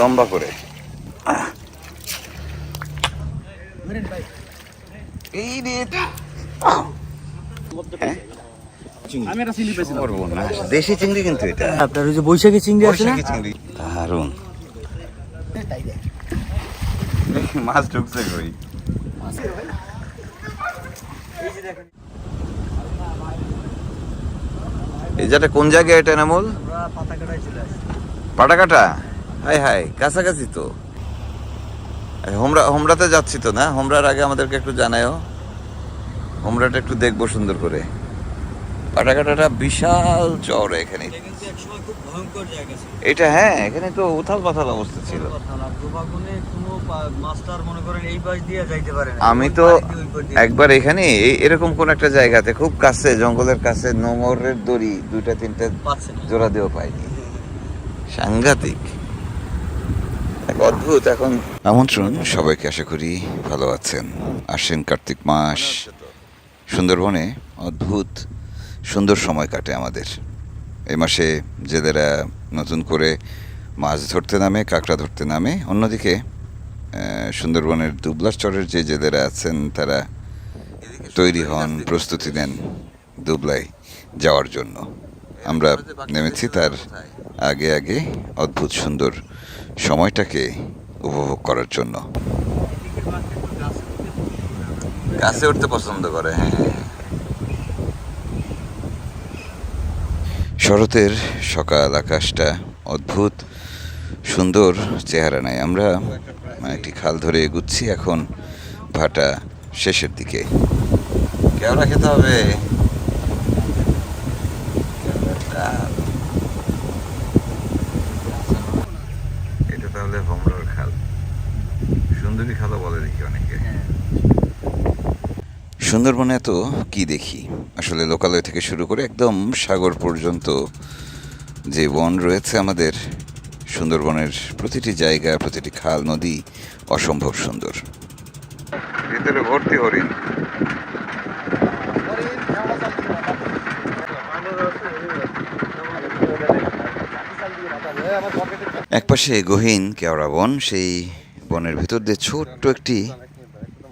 লম্বা করে। এই হ্যাঁ? দেশি চিংড়ি কিন্তু এটা। আপনার ওই যে বৈশাখী চিংড়ি আছে না? চিংড়ি। দারুণ মাছ ঢুকছে কই? এই যেটা কোন জায়গায় এটা নামল পাতা কাটাই চলে আসছে। পাটাকাটা হাই হাই কাছাকাছি তো। হোমরা হোমরাতে যাচ্ছি তো না? হোমরার আগে আমাদেরকে একটু জানায়ও। হোমরাটা একটু দেখব সুন্দর করে। পাটাকাটাটা বিশাল চর এখানে। এটা হ্যাঁ এখানে তো উথাল পাথাল অবস্থা ছিল। আমি তো একবার এখানে এরকম কোন একটা জায়গাতে খুব কাছে জঙ্গলের কাছে নোংরের দড়ি দুইটা তিনটা জোড়া দিয়েও পাইনি। সাংঘাতিক। অদ্ভুত এখন। আমন্ত্রণ, সবাইকে আশা করি ভালো আছেন। আশ্বিন কার্তিক মাস। সুন্দরবনে অদ্ভুত সুন্দর সময় কাটে আমাদের। এই মাসে জেলেরা নতুন করে মাছ ধরতে নামে, কাঁকড়া ধরতে নামে। অন্যদিকে সুন্দরবনের দুবলার চরের যে জেলেরা আছেন, তারা তৈরি হন, প্রস্তুতি নেন দুবলাই যাওয়ার জন্য। আমরা নেমেছি তার আগে আগে অদ্ভুত সুন্দর সময়টাকে উপভোগ করার জন্য। গাছে উঠতে পছন্দ করে হ্যাঁ শরতের সকাল আকাশটা অদ্ভুত, সুন্দর চেহারা নেয় আমরা একটি খাল ধরে এগুচ্ছি, এখন ভাটা শেষের দিকে। কেওড়া খেতে হবে এটা তাহলে ভমরার খাল সুন্দরী খালও বলে দেখি অনেকে। সুন্দরবনে তো কি দেখি? আসলে লোকালয় থেকে শুরু করে একদম সাগর পর্যন্ত যে বন রয়েছে আমাদের সুন্দরবনের প্রতিটি জায়গা প্রতিটি খাল নদী অসম্ভব সুন্দর। ভিতরে ভর্তি হরিণ। একপাশে গহীন কেওড়া বন সেই বনের ভিতর দিয়ে ছোট্ট একটি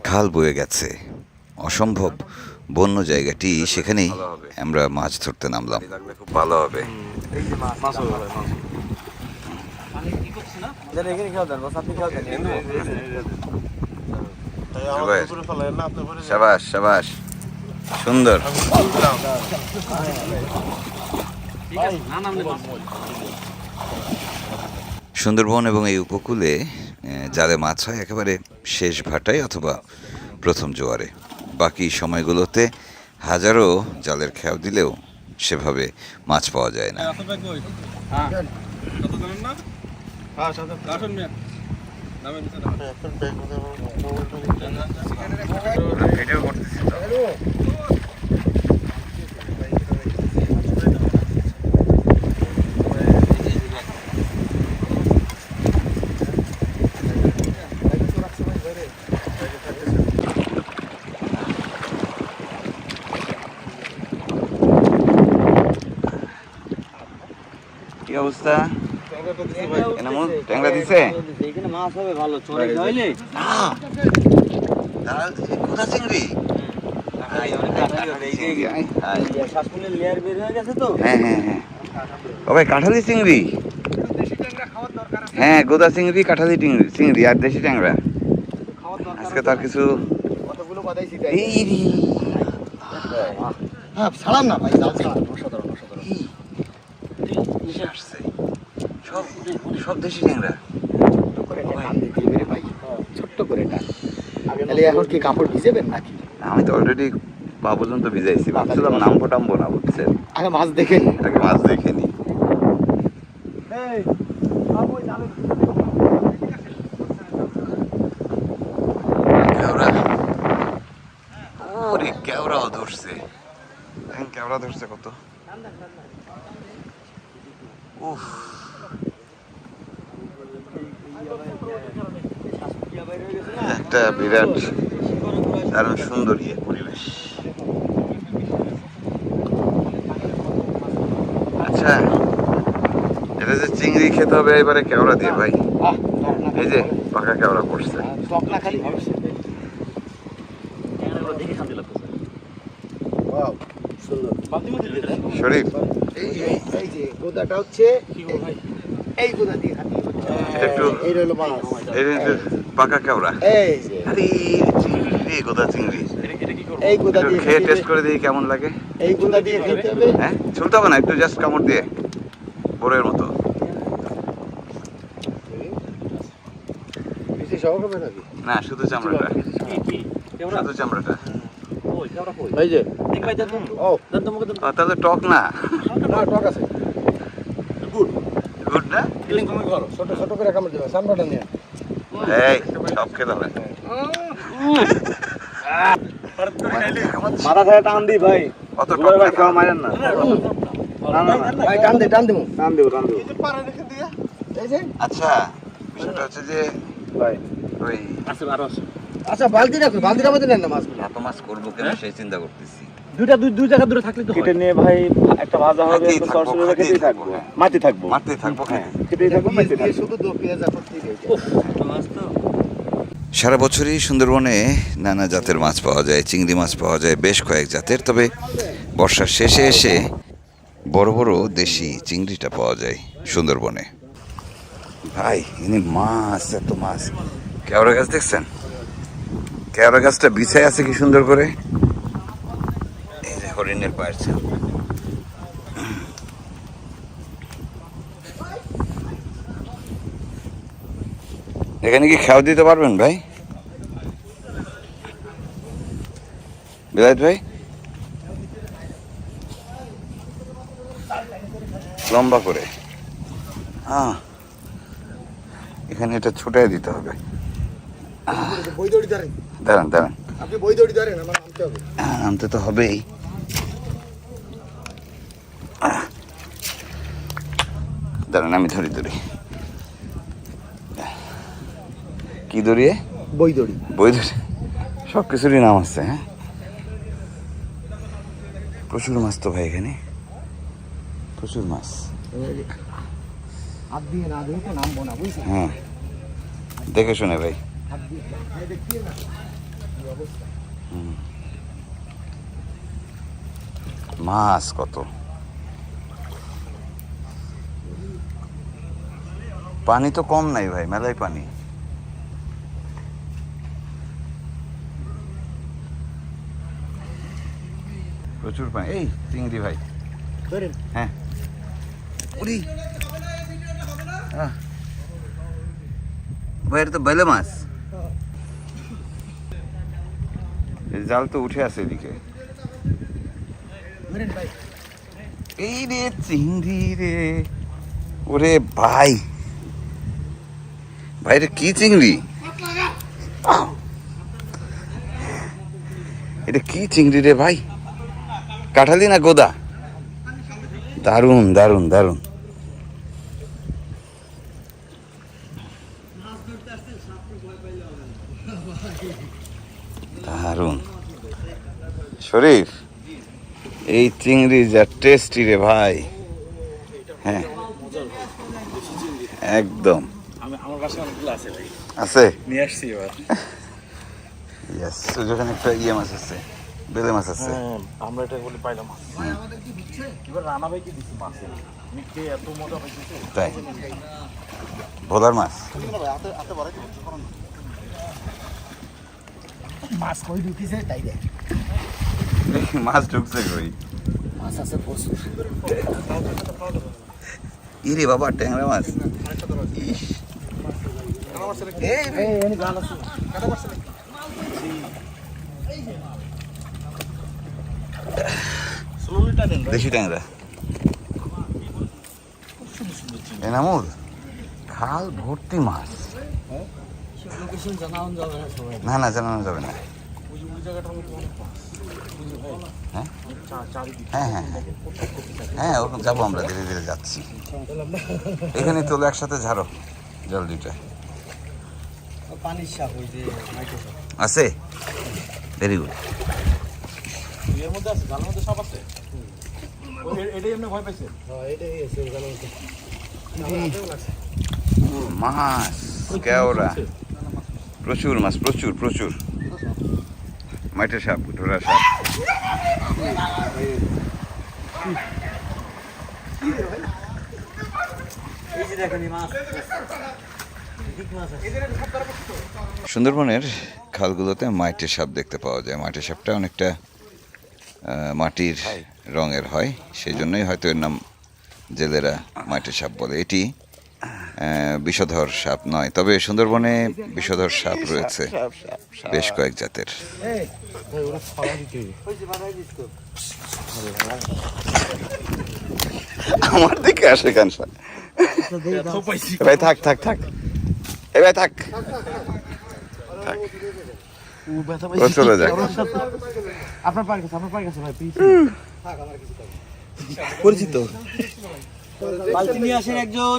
খাল বয়ে গেছে। অসম্ভব বন্য জায়গাটি সেখানেই আমরা মাছ ধরতে নামলাম। খুব ভালো হবে। দেন। সাবাস সাবাস। সুন্দর। সুন্দরবন এবং এই উপকূলে জালে মাছ হয় একেবারে শেষ ভাটায় অথবা প্রথম জোয়ারে। বাকি সময়গুলোতে হাজারো জালের খেয়াল দিলেও সেভাবে মাছ পাওয়া যায় না। কি অবস্থা? এনামুল, ট্যাংরা দিছে? মাছ হবে ভালো চড়ে? কোথা হয়ে হ্যাঁ। হ্যাঁ হ্যাঁ কাঁঠালি চিংড়ি? হ্যাঁ গোদা চিংড়ি কাঁঠালি চিংড়ি চিংড়ি আর দেশি ট্যাংরা। আজকে তার কিছু হ্যাঁ ছাড়াম না ভাই জাল ছাড়াম অসাধারণ অসাধারণ কিসে আসছে? সব সব দেশি ট্যাংরা। ছোট্ট করে একটা টান দিতে এবারে ভাই ছোট্ট করে টান তাহলে এখন কি কাপড় ভিজেবেন নাকি? আমি তো অলরেডি পা পর্যন্ত ভিজাইছি। ভাবছিলাম নামবো টামবো না বুঝছেন? আগে মাছ দেখে। আগে মাছ দেখে নি। কেওড়াও ধরছে। কেওড়া ধরছে কত উফ একটা বিরাট দারুণ সুন্দর ইয়ে পরিবেশ। আচ্ছা এটা যে চিংড়ি খেতে হবে এবারে কেওড়া দিয়ে ভাই। এই যে পাকা কেওড়া পড়ছে। টক না খালি হবে। ট্যাংরাগুলো দেখে শান্তি লাগতেছে ওয়াও সুন্দর। শরীফ এই এই এই যে গোদাটা হচ্ছে এই গোদা দিয়ে একটু- এই রইল মাছ। এই যে পাকা কেওড়া। এই আরে চিংড়ি গোদা চিংড়ি। এই গোদা দিয়ে খেয়ে টেস্ট করে দিই কেমন লাগে। এই গোদা দিয়ে খেতে হবে। হ্যাঁ? হবে না একটু জাস্ট কামড় দিয়ে। মতো। না শুধু চামড়াটা। শুধু চামড়াটা। এই যে। তাহলে টক না। না টক আছে। গুড। না? ছোট ছোট করে কামড় দেবে। সামরাটা নিয়ে এই সব খেতে হবে। মাথা থেকে টান দি ভাই। অত টক না। খাওয়া মারেন না। ভাই টান দে টান দেবো টান দেবো টান দেবো। আচ্ছা বিষয়টা হচ্ছে যে ভাই। ওই আছে আরও আছে। আচ্ছা বালতি রাখো বালতির মধ্যে নেন না মাছগুলো। এত মাছ করব কিনা সেই চিন্তা করতেছি। দুইটা দুই দুই জায়গা দূরে থাকলে তো কেটে নিয়ে ভাই একটা ভাজা হবে থাকব, খেতেই থাকব, হ্যাঁ। মাটি থাকব। থাকব হ্যাঁ খেতেই থাকব মাটি থাকব। শুধু দো পেঁয়াজ মাছ তো। সারা বছরই সুন্দরবনে নানা জাতের মাছ পাওয়া যায়, চিংড়ি মাছ পাওয়া যায়, বেশ কয়েক জাতের। তবে বর্ষার শেষে এসে বড় বড় দেশি চিংড়িটা পাওয়া যায় সুন্দরবনে। ভাই, ইনি মাছ, এত মাছ। কেওড়া গাছ দেখছেন? কেওড়া গাছটা বিছায় আছে কি সুন্দর করে? এই যে হরিণের পায়ের এখানে কি খেয়াল দিতে পারবেন ভাই? বিলাত ভাই। লম্বা করে। হ্যাঁ। এখানে এটা ছুটাই দিতে হবে। দাঁড়ান দাঁড়ান। হ্যাঁ, নামতে তো হবেই। দাঁড়ান আমি ধরি ধরি। কি ধরিয়ে বই দড়ি? বই ধরে সব কিছুরই নাম আছে হ্যাঁ? প্রচুর মাছ তো ভাই এখানে। প্রচুর মাছ। হ্যাঁ। দেখে শুনে ভাই। মাছ কত? পানি তো কম নাই ভাই মেলায় পানি। প্রচুর পানি। এই চিংড়ি ভাই। হ্যাঁ। উড়ি। আহ। ভাই তো বেলে মাছ। জাল তো উঠে আছে এদিকে। ভাই। এই রে চিংড়ি রে। ওরে ভাই। ভাই এটা কি চিংড়ি? এটা কি চিংড়ি রে ভাই? কাঠালি না গোদা? দারুণ দারুণ দারুণ। দারুণ। শরীফ এই চিংড়ি যা টেস্টি রে ভাই। হ্যাঁ। একদম। আছে নিয়ে আসছি এবার। ইয়েস একটা ইয়ে মাছ আছে। বেলে মাছ আছে হ্যাঁ আমরা এটা বলে পাইলাম এবার রানা ভাই কি দিচ্ছি মাছে এত মজা পাইতেছে তাই ভোলার মাছ মাছ কই ঢুকিছে তাই দেখ মাছ ঢুকছে কই মাছ আছে প্রচুর ইরে বাবা ট্যাংরা মাছ ইস এই এই গান আছে দেশি ট্যাংরা? এনামুল খাল ভর্তি মাছ। না না জানানো যাবে না। হ্যাঁ? হ্যাঁ হ্যাঁ হ্যাঁ। হ্যাঁ ওরকম যাব আমরা ধীরে ধীরে যাচ্ছি। এখানে তোলো একসাথে ঝাড়ো জল দুইটা। আছে? ভেরি গুড এর মধ্যে আছে জালের মধ্যে সব আছে? এটাই এমনি ভয় পাইছে হ্যাঁ এটাই আছে ওখানে আছে। মাছ কেওড়া। প্রচুর মাছ প্রচুর প্রচুর। মাইটের সাপ ঢোরা সাপ। সুন্দরবনের খালগুলোতে মাইটের সাপ দেখতে পাওয়া যায়। মাইটের সাপটা অনেকটা মাটির রঙের হয় সেই জন্যই হয়তো এর নাম জেলেরা মাটির সাপ বলে। এটি বিষধর সাপ নয় তবে সুন্দরবনে বিষধর সাপ রয়েছে বেশ কয়েক জাতের। আমার দিকে আসে কেন? ভাই থাক থাক থাক। এ ভাই থাক। থাক। ও চলে যাক। আপনার পার গেছে আপনার পার গেছে ভাই পরিচিত। বালতি নিয়ে আসেন একজন।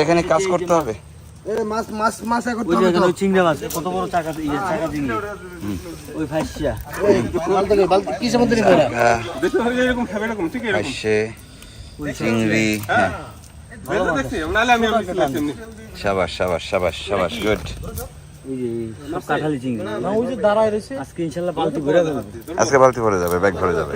এখানে কাজ করতে হবে। মাছ মাছ মাছ এখন ওই যে এখানে মাছ কত বড় চাকা ইয়ে চাকা চিংড়ি ওই ফাইসিয়া বালতি বালতি চিংড়ি হ্যাঁ। সাবাস সাবাস সাবাস সাবাস গুড। ওই যে সব কাঠালি চিংড়ি। না ওই যে দাঁড়ায় আজকে ইনশাল্লাহ বালতি আজকে ভরে যাবে ব্যাগ ভরে যাবে।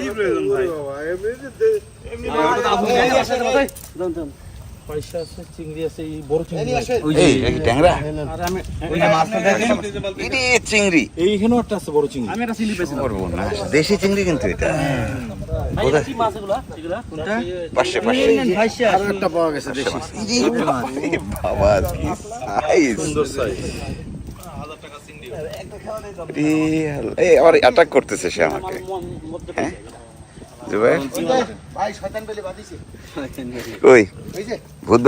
চিংড়ি আছে এই বড় চিংড়ি ওই যে এই এই ট্যাংরা? আর আমি ওই যে মাছটা দেখেন? ইরে চিংড়ি। এইখানেও একটা আছে বড় চিংড়ি। আমি একটা সিলি পেয়েছিলাম। করব না দেশি চিংড়ি কিন্তু এটা। পাশে পাশে পাওয়া গেছে বাবা কি সাইজ এই আবার অ্যাটাক করতেছে সে আমাকে। হ্যাঁ? জুবাইর ওই ভূত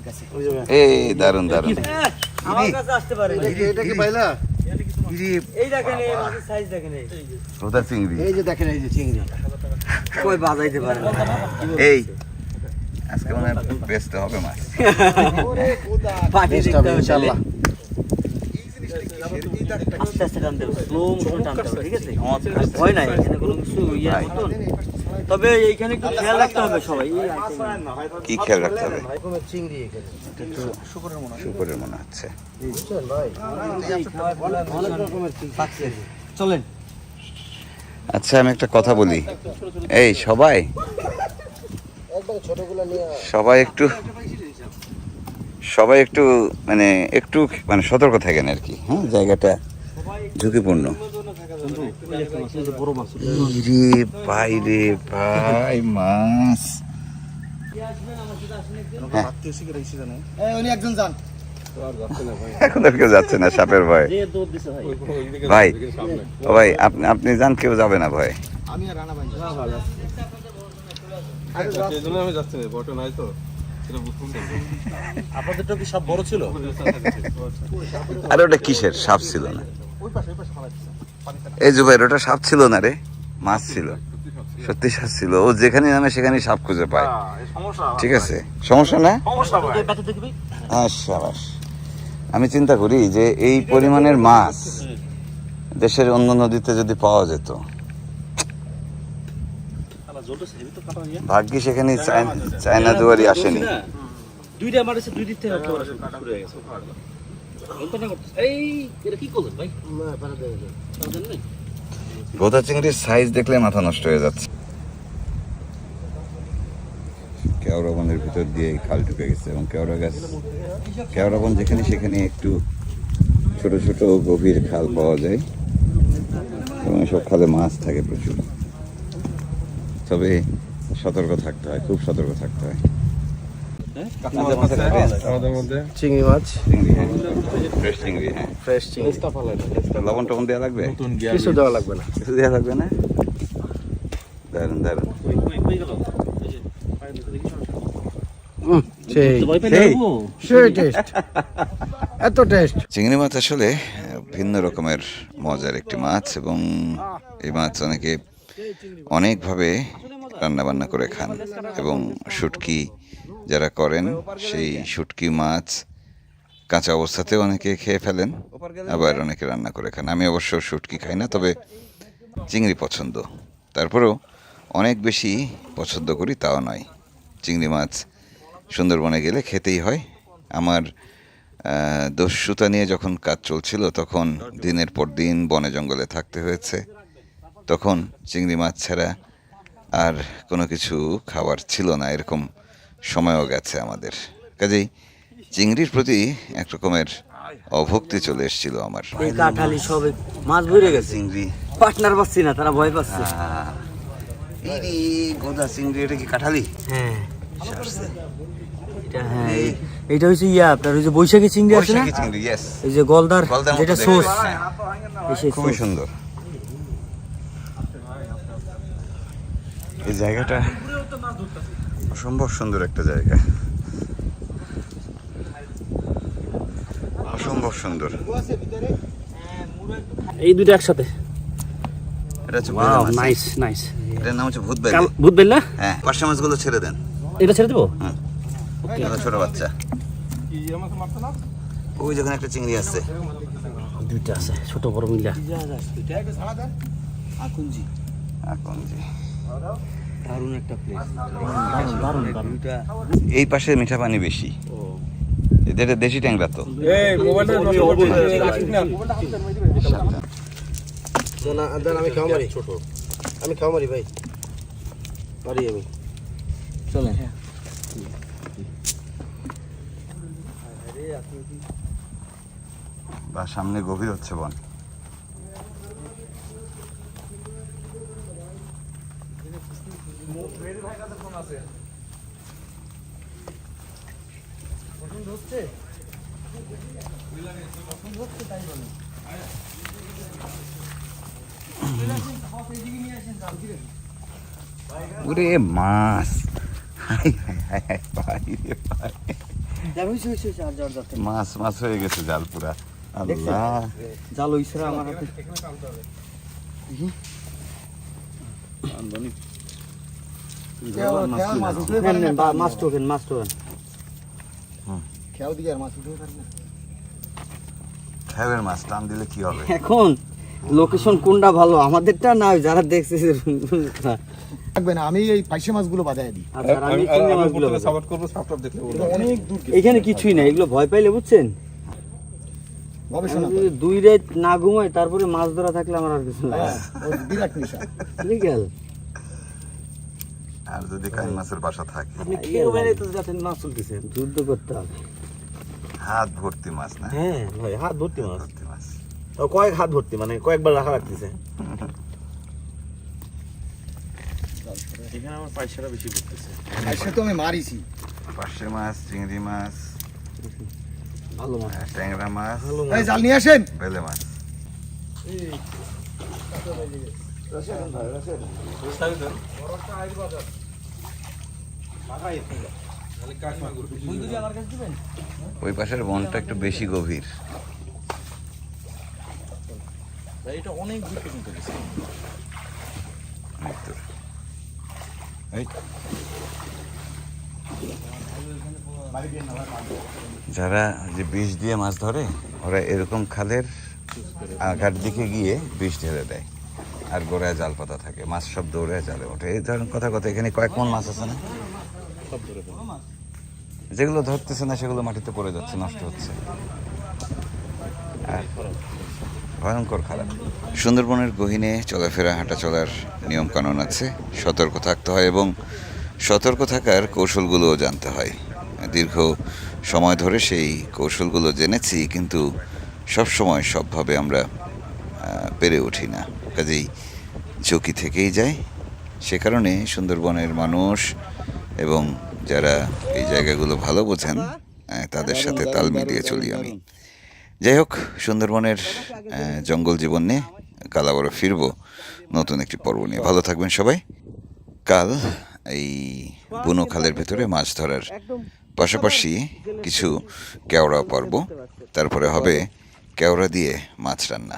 কাছে এই দারুণ দারুণ এই, আজকে মনে হয় বেচতে হবে মাছ পাটি বেস্ট দেখতে হবে হবে ইনশাআল্লাহ আস্তে আস্তে টানতে হবে স্লো মোশন টানতে হবে ঠিক আছে? ভয় নাই এখানে কোনো কিছু ইয়ে মতন তবে এইখানে একটু খেয়াল রাখতে হবে সবাই কি খেয়াল রাখতে হবে? রকমের চিংড়ি শুকরের মনে হচ্ছে। চলেন। আচ্ছা আমি একটা কথা বলি। এই সবাই। একবারে ছোটগুলো নিয়ে সবাই একটু সবাই একটু মানে একটু মানে সতর্ক থাকেন আর কি হ্যাঁ? জায়গাটা ঝুঁকিপূর্ণ। ইরে ভাই মাছ এই উনি একজন যান। এখন আর কেউ যাচ্ছে না সাপের ভয়। ভাই ভাই ও ভাই আপনি আপনি যান কেউ যাবে না ভয়। আমি আর রানা ভাই। আমি যাচ্ছি না বটে নাই তো। আপনাদেরটা কি সব বড় ছিল? আরে ওটা কিসের? সাপ ছিল না। এই জুবাইর ওটা সাপ ছিল না রে? মাছ ছিল। সত্যি সাপ ছিল। ও যেখানে নামে সেখানে সাপ খুঁজে পায়। ঠিক আছে। সমস্যা না? হ্যাঁ সাবাস। আমি চিন্তা করি যে এই পরিমাণের মাছ দেশের অন্য নদীতে যদি পাওয়া যেত জলটা সেবি তো কাটা হইয়া ভাগ্যি সেখানে চায়না দুয়ারি আসেনি। দুইটা আমার দুই দিক থেকে হয়ে? গোদা চিংড়ির সাইজ দেখলে মাথা নষ্ট হয়ে যাচ্ছে। কেওড়া বনের ভিতর দিয়ে খাল ঢুকে গেছে এবং কেওড়া গাছ কেওড়া বন যেখানে সেখানে একটু ছোট ছোট গভীর খাল পাওয়া যায়। এবং সব খালে মাছ থাকে প্রচুর। তবে সতর্ক থাকতে হয় খুব সতর্ক থাকতে হয়। চিংড়ি মাছ। চিংড়ি হ্যাঁ। ফ্রেশ চিংড়ি হ্যাঁ। ফ্রেশ চিংড়ি। লবণ টবণ দেওয়া লাগবে কিছু দেওয়া লাগবে না। কিছু দেওয়া লাগবে না? দারুণ দারুণ এত টেস্ট চিংড়ি মাছ আসলে ভিন্ন রকমের মজার একটি মাছ এবং এই মাছ অনেকে অনেকভাবে রান্নাবান্না করে খান এবং শুটকি যারা করেন, সেই শুটকি মাছ কাঁচা অবস্থাতেও অনেকে খেয়ে ফেলেন, আবার অনেকে রান্না করে খান। আমি অবশ্য শুটকি খাই না, তবে চিংড়ি পছন্দ। তারপরেও অনেক বেশি পছন্দ করি তাও নয়। চিংড়ি মাছ সুন্দরবনে গেলে খেতেই হয়। আমার দস্যুতা নিয়ে যখন কাজ চলছিল, তখন দিনের পর দিন বনে জঙ্গলে থাকতে হয়েছে। তখন চিংড়ি মাছ ছাড়া আর কোনো কিছু খাবার ছিল না। এরকম সময়ও গেছে আমাদের। কাজেই চিংড়ির প্রতি এক রকমের অভক্তি চলে এসেছিল আমার। এই কাঠালি সব মাছ ভরে গেছে। চিংড়ি। পার্টনার পাচ্ছি না তারা ভয় পাচ্ছে। এই গোদা চিংড়ি এটা কি কাঠালি? হ্যাঁ। এটা হ্যাঁ হচ্ছে ইয়া আপনার ওই যে বৈশাখী চিংড়ি আছে না? এই যে গলদার যেটা সোস। হ্যাঁ। খুবই সুন্দর। এই জায়গাটা অসম্ভব সুন্দর একটা জায়গা। অসম্ভব সুন্দর। এই দুটো একসাথে। এটা হচ্ছে বেলে নাইস নাইস এটার নাম হচ্ছে ভূত বেলে ভূত বেললা হ্যাঁ পার্শে মাছগুলো ছেড়ে দেন। এটা ছেড়ে দেবো? ছোট বাচ্চা। ওই যখন একটা চিংড়ি আছে। দুইটা আছে ছোট বড় মিলা। আকন্জি। দারুণ একটা প্লেস দারুণ দারুণ দারুণ। এই পাশে মিঠা পানি বেশি। এদের দেশি ট্যাংরা তো। আমি খাওয়া মারি। ছোট। আমি খাওয়া মারি ভাই। পারি আমি। চলেন। বা সামনে গভীর হচ্ছে বন ওরে মাছ হাই হাই হাই হাই ভাই রে ভাই হইছে হইছে হইছে, আর যাওয়ার দরকার নেই। মাছ মাছ হয়ে গেছে জাল পুরা। আল্লাহ। জাল হইছে আমার হাতে। মাছ টোকেন মাছ টোকেন খেয়াও দিকে আর মাছ উঠে পারব খেবের মাছ টান দিলে কি হবে? এখন লোকেশন কোনটা ভালো? আমাদেরটা না যারা দেখছে থাকবে না আমি এই পাইসে মাছগুলো বাজায় দিই। আমি চিংড়ি মাছগুলো সাপোর্ট করব সাপোর্ট দেখলে অনেক দূর এখানে কিছুই না এগুলো ভয় পাইলে বুঝছেন? গবেষণা দুই রাত না ঘুমাই তারপরে মাছ ধরা থাকলে আমার আর কিছু না। বিরাট নেশা। আর যদি কাই মাছের বাসা থাকে। আপনি খেয়ে বেড়ে তো যাতে মাছ চলতেছে যুদ্ধ করতে হবে। হাত ভর্তি মাছ না? হ্যাঁ ভাই হাত ভর্তি মাছ। ভর্তি মাছ। ও কয়েক হাত ভর্তি মানে কয়েকবার রাখা এখানে আমার পয়সাটা বেশি করতেছে পাইসে তো আমি মারিছি। পার্শে মাছ চিংড়ি মাছ ভালো মাছ। ট্যাংরা মাছ এই জাল নিয়ে আসেন। বেলে মাছ। ওই পাশের বনটা একটু বেশি গভীর। এটা অনেক দূর পর্যন্ত গেছে। অনেক দূর। এই। যারা যে বিষ দিয়ে মাছ ধরে ওরা এরকম খালের আঘাট দিকে গিয়ে বিষ ঢেলে দেয়। আর গোড়ায় জাল পাতা থাকে মাছ সব দৌড়ে জালে ওঠে। এই ধরনের কথা কথা এখানে কয়েক মন মাছ আছে না? যেগুলো ধরতেছে না, সেগুলো মাটিতে পড়ে যাচ্ছে, নষ্ট হচ্ছে। ভয়ঙ্কর খারাপ। সুন্দরবনের গহীনে চলাফেরা, হাঁটা চলার নিয়ম কানুন আছে। সতর্ক থাকতে হয় এবং সতর্ক থাকার কৌশলগুলোও জানতে হয়। দীর্ঘ সময় ধরে সেই কৌশলগুলো জেনেছি, কিন্তু সব সময় সবভাবে আমরা পেরে উঠি না। কাজেই ঝুঁকি থেকেই যায় সে কারণে সুন্দরবনের মানুষ এবং যারা এই জায়গাগুলো ভালো বোঝেন তাদের সাথে তাল মিলিয়ে চলি আমি। যাই হোক, সুন্দরবনের জঙ্গল জীবন নিয়ে কাল আবারও ফিরবো নতুন একটি পর্ব নিয়ে। ভালো থাকবেন সবাই। কাল এই বুনো খালের ভেতরে মাছ ধরার পাশাপাশি কিছু কেওড়া পর্ব। তারপরে হবে কেওড়া দিয়ে মাছ রান্না।